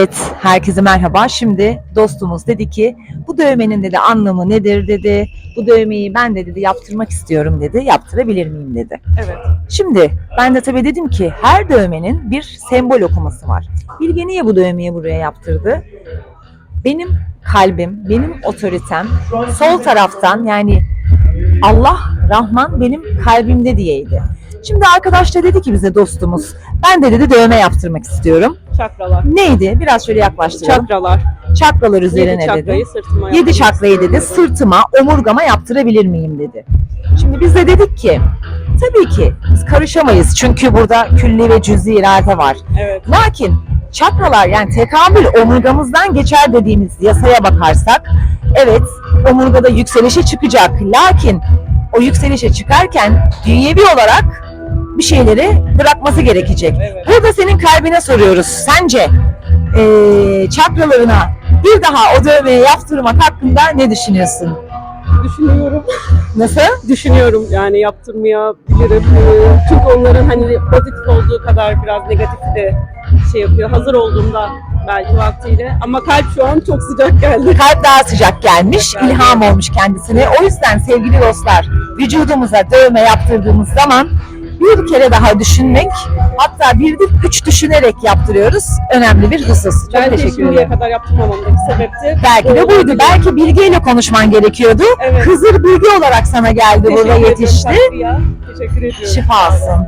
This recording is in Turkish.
Evet, herkese merhaba. Şimdi dostumuz dedi ki bu dövmenin dedi anlamı nedir dedi. Bu dövmeyi ben de dedi yaptırmak istiyorum dedi. Yaptırabilir miyim dedi. Evet. Şimdi ben de tabii dedim ki her dövmenin bir sembol okuması var. Bilge niye bu dövmeyi buraya yaptırdı? Benim kalbim, benim otoritem sol taraftan yani Allah Rahman benim kalbimde diyeydi. Şimdi arkadaş da dedi ki bize dostumuz ben de dedi dövme yaptırmak istiyorum. Çakralar. Neydi? Biraz şöyle yaklaştıralım. Çakralar. Çakralar Yedi üzerine dedi. çakrayı sırtıma Yedi çakrayı dedi sırtıma, omurgama yaptırabilir miyim dedi. Şimdi biz de dedik ki tabii ki biz karışamayız çünkü burada külli ve cüzi irade var. Evet. Lakin çakralar yani tekamül omurgamızdan geçer dediğimiz yasaya bakarsak evet omurgada yükselişe çıkacak. Lakin o yükselişe çıkarken dünyevi olarak bir şeyleri bırakması gerekecek. Evet. Burada senin kalbine soruyoruz. Sence eee çakralarına bir daha o dövmeyi yaptırmak hakkında ne düşünüyorsun? Düşünüyorum. Nasıl? Düşünüyorum yani yaptırmayabilirim. Ee, Çünkü onların hani pozitif olduğu kadar biraz negatifi de şey yapıyor. Hazır olduğumda belki vaktiyle. Ama kalp şu an çok sıcak geldi. Kalp daha sıcak gelmiş, Evet. ilham olmuş kendisine. O yüzden sevgili dostlar, vücudumuza dövme yaptırdığımız zaman bir kere daha düşünmek, hatta bir de üç düşünerek yaptırıyoruz. Önemli bir husus. Çok Belki teşekkür şimdiye ederim. kadar yaptırmamamdaki sebep de Belki de bu buydu. olabilir. Belki Bilge ile konuşman gerekiyordu. Evet. Hızır Bilge olarak sana geldi, Teşekkür burada ediyorum yetişti. Teşekkür ediyorum. Şifa olsun.